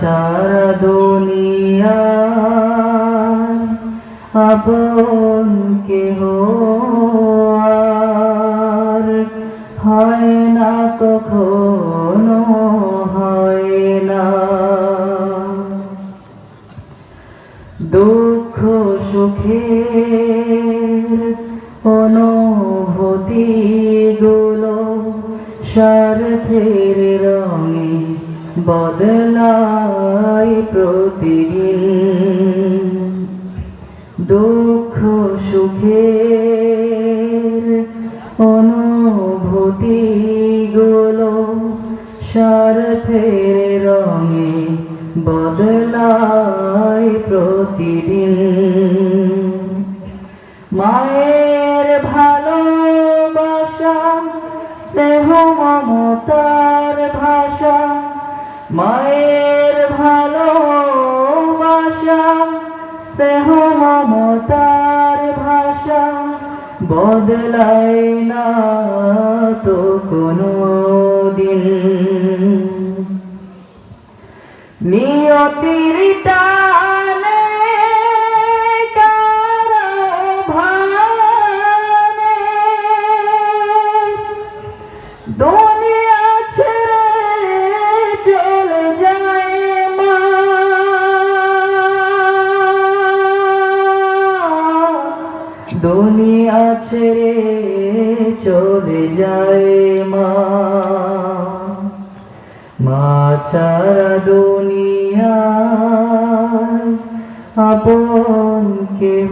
ছাড়া দুনিয়া আপন কেহ আর হয় না কখনো হয় না। দুঃখ সুখের অনুভূতি গুলো স্বার্থের রঙে বদলায় প্রতিদিন। দুঃখ অনুভূতি গুলো স্বার্থের রঙে বদলায় প্রতিদিন। মায়ের ভালোবাসা স্নেহ মমতার ভাষা, মায়ের ভালোবাসা স্নেহ মমতার ভাষা বদলায় না তো কোনো দিন নিয়তির দুনিয়া ছেড়ে চলে যায় মা। মা ছাড়া দুনিয়া, আপন কেহ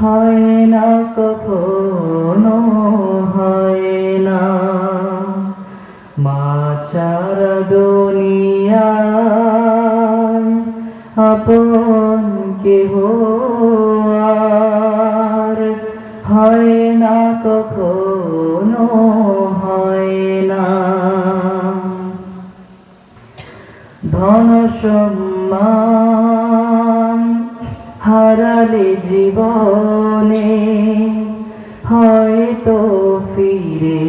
হয় না, কখনো হয় না। মা ছাড়া দুনিয়া, আপন সম্মান হারালে জীবনে হয়তো ফিরে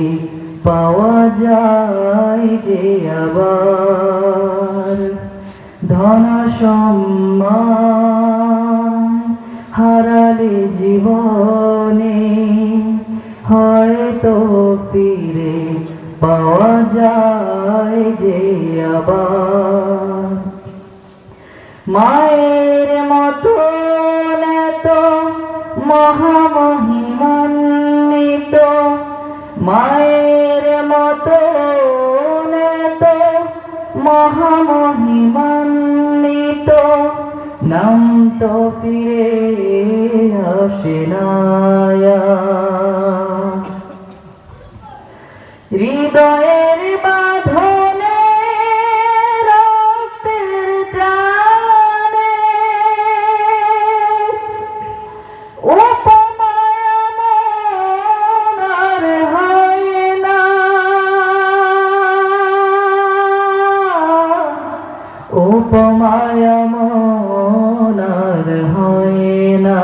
পাওয়া যায় যে আবার। ধন সম্মান হারালে জীবনে হয়তো ফিরে পাওয়া যায় মায়ের মতো এত মহামহিমান্বিত। মায়ের মতো এত মহামহিমান্বিত। নাম তো ফিরে আসে না উপমায় হয় না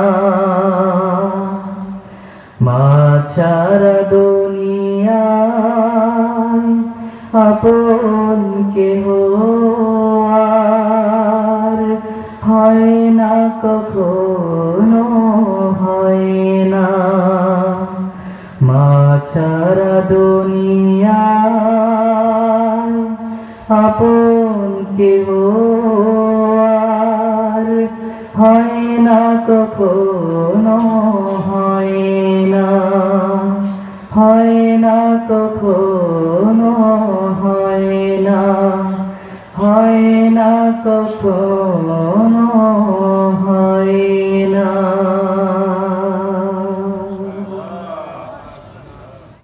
মা ছাড়া দুনিয়ায় আপন কেহ হয় না কখনো হয় না মা ছাড়া দুনিয়ায় আপন কেহ হয় না কখনো হয় না হয় না কখনো হয় না হয় না কখনো